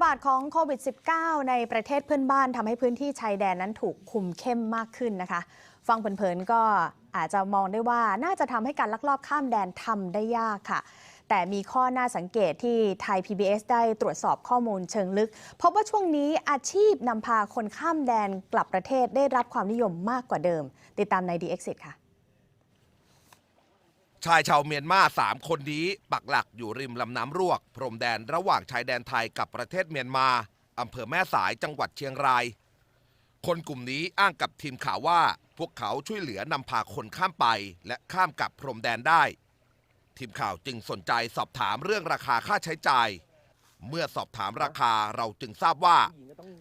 ระบาดของโควิด -19 ในประเทศเพื่อนบ้านทำให้พื้นที่ชายแดนนั้นถูกคุมเข้มมากขึ้นนะคะ ฟังเผินๆก็อาจจะมองได้ว่าน่าจะทำให้การลักลอบข้ามแดนทำได้ยากค่ะ แต่มีข้อน่าสังเกตที่ไทย PBS ได้ตรวจสอบข้อมูลเชิงลึก พบว่าช่วงนี้อาชีพนำพาคนข้ามแดนกลับประเทศได้รับความนิยมมากกว่าเดิม ติดตามใน The Exit ค่ะ ชายชาวเมียนมาสามคนนี้ ปักหลักอยู่ริมลำน้ำรวก พรมแดนระหว่างชายแดนไทยกับประเทศเมียนมาอำเภอแม่สายจังหวัดเชียงราย คนกลุ่มนี้อ้างกับทีมข่าวว่า พวกเขาช่วยเหลือนำพาคนข้ามไป และข้ามกับพรมแดนได้ ทีมข่าวจึงสนใจสอบถามเรื่องราคาค่าใช้จ่าย เมื่อสอบถามราคาเราจึงทราบว่า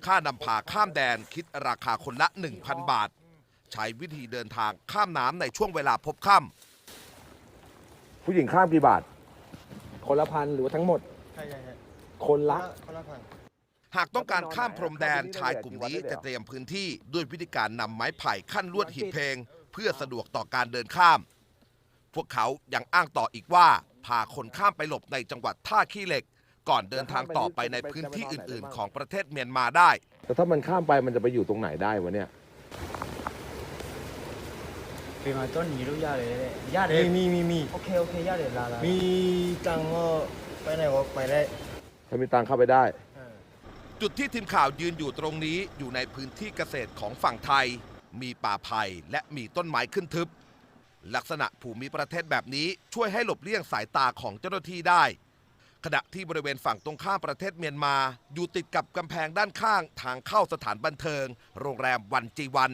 ค่านำพาข้ามแดนคิดราคาคนละ 1,000 บาท ใช้วิธีเดินทางข้ามน้ำในช่วงเวลาพบค่ำ ผู้หญิงข้ามกี่บาท คนละพันหรือว่าทั้งหมด ใช่ใช่ใช่คนละ คนละพัน หากต้องการข้ามพรมแดนชายกลุ่มนี้จะเตรียมพื้นที่ด้วยวิธีการนำไม้ไผ่ขั้นลวดหีบเพลง เพื่อสะดวกต่อการเดินข้าม พวกเขายังอ้างต่ออีกว่าพาคนข้ามไปหลบในจังหวัดท่าขี้เหล็ก ก่อนเดินทางต่อไปในพื้นที่อื่น ๆ ของประเทศเมียนมาได้ แต่ถ้ามันข้ามไปมันจะไปอยู่ตรงไหนได้วะเนี่ย ปมาต้นหนีรู้ยาเลยเลยยาเลยมีมีมีโอเคโอเคยาเลยลาลามีตังก็ไปไหนก็ไปได้ถ้ามีตังค์เข้าไปได้ จุดที่ทีมข่าวยืนอยู่ตรงนี้อยู่ในพื้นที่เกษตรของฝั่งไทย มีป่าไผ่และมีต้นไม้ขึ้นทึบ ลักษณะภูมิประเทศแบบนี้ช่วยให้หลบเลี่ยงสายตาของเจ้าหน้าที่ได้ ขณะที่บริเวณฝั่งตรงข้ามประเทศเมียนมา อยู่ติดกับกำแพงด้านข้างทางเข้าสถานบันเทิง โรงแรมวันจีวัน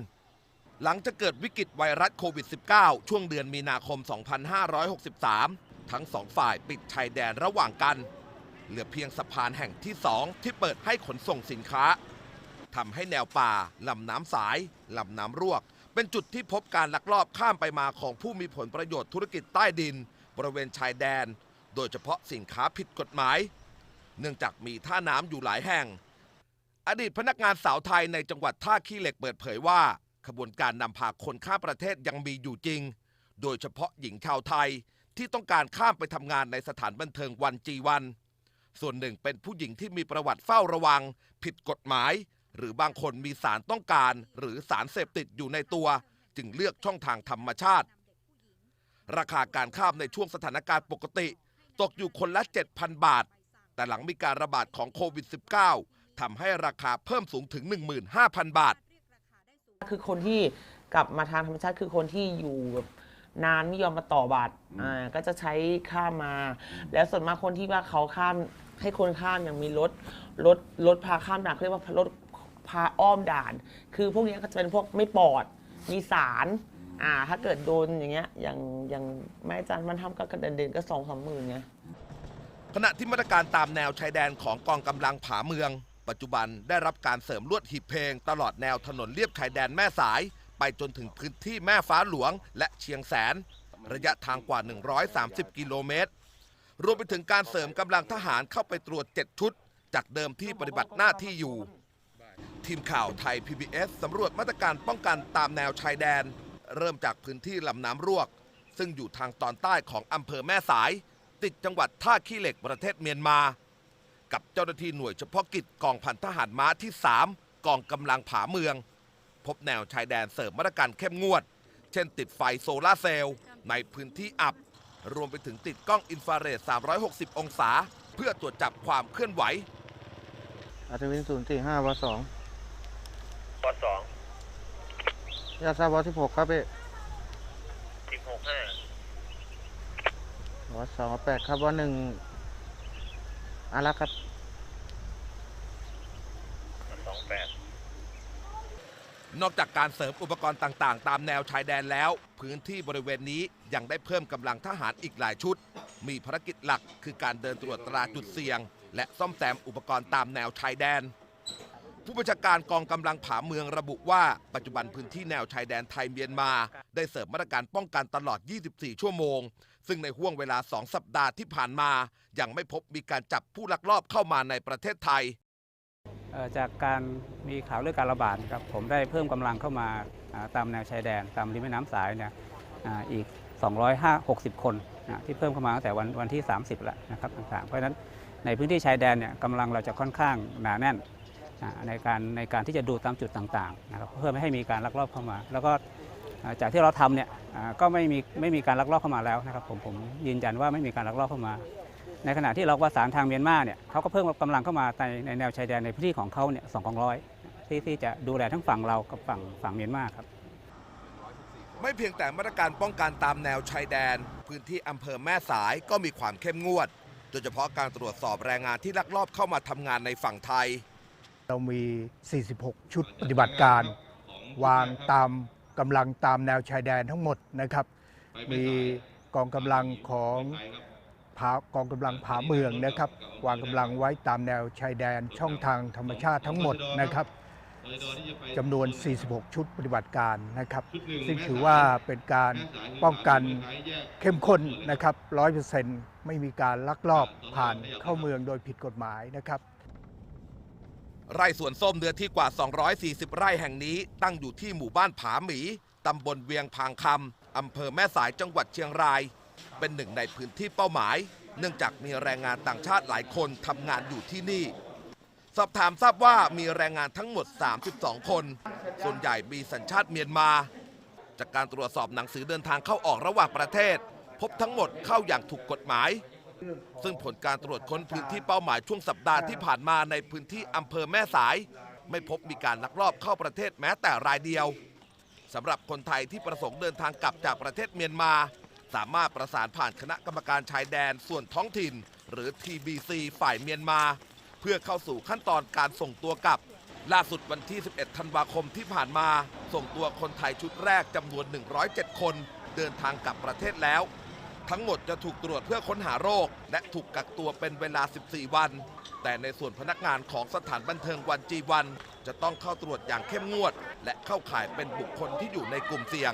หลังจะเกิดวิกฤตไวรัสโควิด -19 ช่วงเดือนมีนาคม 2563 ทั้งสองฝ่ายปิดชายแดนระหว่างกัน เหลือเพียงสะพานแห่งที่สองที่เปิดให้ขนส่งสินค้าทำให้แนวป่าลำน้ำสายลำน้ำรวก เป็นจุดที่พบการลักลอบข้ามไปมาของผู้มีผลประโยชน์ธุรกิจใต้ดิน บริเวณชายแดน โดยเฉพาะสินค้าผิดกฎหมาย เนื่องจากมีท่าน้ำอยู่หลายแห่ง อดีตพนักงานสาวไทยในจังหวัดท่าขี้เหล็กเปิดเผยว่า ขบวนการนำพาคนข้ามประเทศยังมีอยู่จริง โดยเฉพาะหญิงชาวไทยที่ต้องการข้ามไปทำงานในสถานบันเทิงวันจีวัน ส่วนหนึ่งเป็นผู้หญิงที่มีประวัติเฝ้าระวัง ผิดกฎหมาย หรือบางคนมีสารต้องการ หรือสารเสพติดอยู่ในตัว จึงเลือกช่องทางธรรมชาติ ราคาการข้ามในช่วงสถานการณ์ปกติ ตกอยู่คนละ 7,000 บาท แต่หลังมีการระบาดของโควิด -19 ทำให้ราคาเพิ่มสูงถึง 15,000 บาท คือคนที่กลับมาทางธรรมชาติคือคนที่อยู่แบบนานไม่ยอมมาต่อบัตรอ่าก็จะใช้ข้ามมา แล้วส่วนมากคนที่ว่าเขาข้ามให้คนข้ามอย่างมีรถรถรถพาข้ามด่านเขาเรียกว่ารถพาอ้อมด่าน คือพวกนี้ก็จะเป็นพวกไม่ปลอดมีสารอ่าถ้าเกิดโดนอย่างเงี้ยอย่างอย่างแม่จันมันทำก็กระเด็นเด่นก็สองสามหมื่นไงขณะที่มาตรการตามแนวชายแดนของกองกำลังผาเมือง ปัจจุบันได้รับการเสริมลวดหีบเพลง ตลอดแนวถนนเลียบชายแดนแม่สาย ไปจนถึงพื้นที่แม่ฟ้าหลวง และเชียงแสน ระยะทางกว่า 130 กิโลเมตร รวมไปถึงการเสริมกำลังทหารเข้าไปตรวจ 7 ชุด จากเดิมที่ปฏิบัติหน้าที่อยู่ ทีมข่าวไทย PBS สำรวจมาตรการป้องกันตามแนวชายแดน เริ่มจากพื้นที่ลำน้ำรวก ซึ่งอยู่ทางตอนใต้ของอำเภอแม่สาย ติดจังหวัดท่าขี้เหล็กประเทศเมียนมา กับเจ้าหน้าที่หน่วยเฉพาะกิจกองพันทหารม้าที่ 3 กองกำลังผาเมือง พบแนวชายแดนเสริมมาตรการเข้มงวด เช่นติดไฟโซลาร์เซลล์ในพื้นที่อับ รวมไปถึงติดกล้องอินฟราเรด 360 องศา เพื่อตรวจจับความเคลื่อนไหว อัศวินศูนย์สี่ห้าวสองวสองยาซาวสิบหกครับพี่สิบหกห้าวสองแปดครับวหนึ่ง อารักษ์ครับสองแปดนอกจากการเสริมอุปกรณ์ต่างๆ ตามแนวชายแดนแล้ว พื้นที่บริเวณนี้ยังได้เพิ่มกำลังทหารอีกหลายชุด มีภารกิจหลักคือการเดินตรวจตราจุดเสี่ยง และซ่อมแซมอุปกรณ์ตามแนวชายแดน ผู้บัญชาการกองกำลังผาเมืองระบุว่า ปัจจุบันพื้นที่แนวชายแดนไทยเมียนมา ได้เสริมมาตรการป้องกันตลอด 24 ชั่วโมง ซึ่งในห่วงเวลา 2 สัปดาห์ที่ผ่านมา ยังไม่พบมีการจับผู้ลักลอบเข้ามาในประเทศไทย จากการมีข่าวเรื่องการระบาดครับผมได้เพิ่มกำลังเข้ามาตามแนวชายแดนตามริมแม่น้ำสายเนี่ยอีก 260 คนนะที่เพิ่มเข้ามาตั้งแต่วันวันที่ 30 แล้วนะครับต่างๆเพราะฉะนั้นในพื้นที่ชายแดนเนี่ยกำลังเราจะค่อนข้างหนาแน่น ในการในการที่จะดูตามจุดต่างๆนะครับเพื่อไม่ให้มีการลักลอบเข้ามา แล้วก็จากที่เราทำเนี่ยก็ไม่มีไม่มีการลักลอบเข้ามาแล้วนะครับผมผมยืนยันว่าไม่มีการลักลอบเข้ามา ในขณะที่เราประสานทางเมียนมาเนี่ยเขาก็เพิ่มกำลังเข้ามาในในแนวชายแดนในพื้นที่ของเขาเนี่ยสองกองร้อยที่ที่จะดูแลทั้งฝั่งเรากับฝั่งฝั่งเมียนมาครับไม่เพียงแต่มาตรการป้องกันตามแนวชายแดน พื้นที่อำเภอแม่สายก็มีความเข้มงวดโดยเฉพาะการตรวจสอบแรงงานที่ลักลอบเข้ามาทำงานในฝั่งไทย เรามี 46 ชุดปฏิบัติการ วางตามกำลังตามแนวชายแดนทั้งหมดนะครับ มีกองกำลังของผากองกำลังผาเมืองนะครับ วางกำลังไว้ตามแนวชายแดนช่องทางธรรมชาติทั้งหมดนะครับจำนวน 46 ชุดปฏิบัติการนะครับ ซึ่งถือว่าเป็นการป้องกันเข้มข้นนะครับ 100%ไม่มีการลักลอบผ่านเข้าเมืองโดยผิดกฎหมายนะครับ ไร่สวนส้มเนื้อที่กว่า 240 ไร่แห่งนี้ ตั้งอยู่ที่หมู่บ้านผาหมี ตำบลเวียงพางคำ อำเภอแม่สายจังหวัดเชียงราย เป็นหนึ่งในพื้นที่เป้าหมาย เนื่องจากมีแรงงานต่างชาติหลายคนทำงานอยู่ที่นี่ สอบถามทราบว่ามีแรงงานทั้งหมด 32 คน ส่วนใหญ่มีสัญชาติเมียนมา จากการตรวจสอบหนังสือเดินทางเข้าออกระหว่างประเทศ พบทั้งหมดเข้าอย่างถูกกฎหมาย ซึ่งผลการตรวจค้นพื้นที่เป้าหมายช่วงสัปดาห์ที่ผ่านมาในพื้นที่อำเภอแม่สาย ไม่พบมีการลักลอบเข้าประเทศแม้แต่รายเดียวสำหรับคนไทยที่ประสงค์เดินทางกลับจากประเทศเมียนมา สามารถประสานผ่านคณะกรรมการชายแดนส่วนท้องถิ่น หรือ TBC ฝ่ายเมียนมา เพื่อเข้าสู่ขั้นตอนการส่งตัวกลับ ล่าสุดวันที่ 11 ธันวาคมที่ผ่านมา ส่งตัวคนไทยชุดแรกจำนวน 107 คน เดินทางกลับประเทศแล้ว ทั้งหมดจะถูกตรวจเพื่อค้นหาโรค และถูกกักตัวเป็นเวลา 14 วัน แต่ในส่วนพนักงานของสถานบันเทิงวันจีวัน จะต้องเข้าตรวจอย่างเข้มงวด และเข้าข่ายเป็นบุคคลที่อยู่ในกลุ่มเสี่ยง